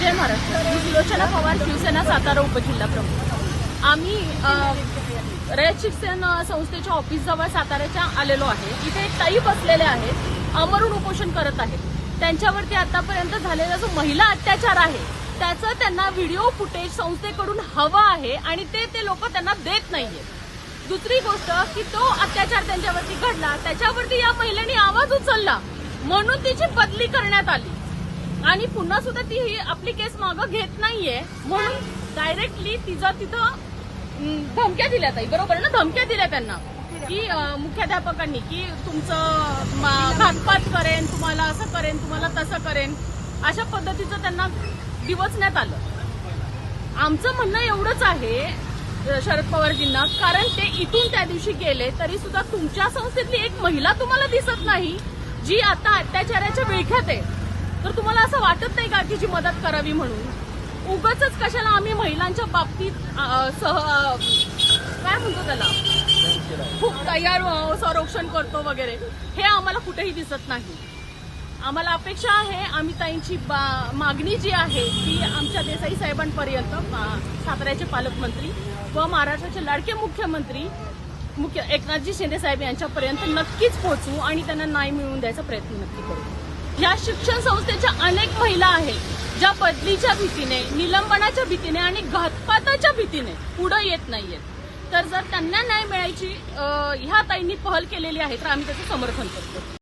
जय महाराष्ट्र मी सुलोचना पवार शिवसेना सातारा उपजिल्हा प्रमुख. आम्ही रयत शिक्षण संस्थेच्या ऑफिसजवळ साताऱ्याच्या आलेलो आहे. इथे ताई बसलेले आहेत अमरून उपोषण करत आहेत. त्यांच्यावरती आतापर्यंत झालेला जो महिला अत्याचार आहे त्याचं त्यांना व्हिडिओ फुटेज संस्थेकडून हवं आहे आणि ते ते लोक त्यांना देत नाहीये. दुसरी गोष्ट की तो अत्याचार त्यांच्यावरती घडला त्याच्यावरती या महिलेने आवाज उचलला. म्हणून तिची बदली करण्यात आली. आणि पुन्हा सुद्धा ती ही आपली केस मागं घेत नाहीये. म्हणून डायरेक्टली तिचं तिथं अं, धमक्या दिल्या ताई. बरोबर ना? धमक्या दिल्या त्यांना. की अं, मुख्याध्यापकांनी की तुमचं म- घातपात करेन तुम्हाला असं करेन तुम्हाला तसं करेन. अशा पद्धतीचं त्यांना दिवसण्यात आलं. आमचं म्हणणं एवढंच आहे शरद पवारजींना. कारण ते इथून त्या दिवशी गेले तरी सुद्धा तुमच्या संस्थेतली एक महिला तुम्हाला दिसत नाही जी आता अत्याचाराच्या विळख्यात आहे. तर तुम्हाला असं वाटत नाही का की जी मदत करावी म्हणून? उगच कशाला आम्ही महिलांच्या बाबतीत सह काय म्हणतो त्याला? खूप तयार संरक्षण करतो वगैरे. हे आम्हाला कुठेही दिसत नाही. आम्हाला अपेक्षा आहे आम्ही ताईंची बा- मागणी जी आहे ती आमच्या देसाई साहेबांपर्यंत साताऱ्याचे पालकमंत्री व महाराष्ट्राचे लाडके मुख्यमंत्री मुख्य एकनाथजी शिंदे साहेब यांच्यापर्यंत नक्कीच पोहोचू आणि त्यांना न्याय मिळवून द्यायचा प्रयत्न नक्की करू. या शिक्षण संस्थेच्या अनेक महिला आहेत ज्या बदलीच्या भीतीने निलंबनाच्या भीतीने आणि घातपाताच्या भीतीने पुढे येत नाहीयेत. तर जर त्यांना न्याय मिळायची ह्या ताईंनी पहल केलेली आहे तर आम्ही त्याचं समर्थन करतो.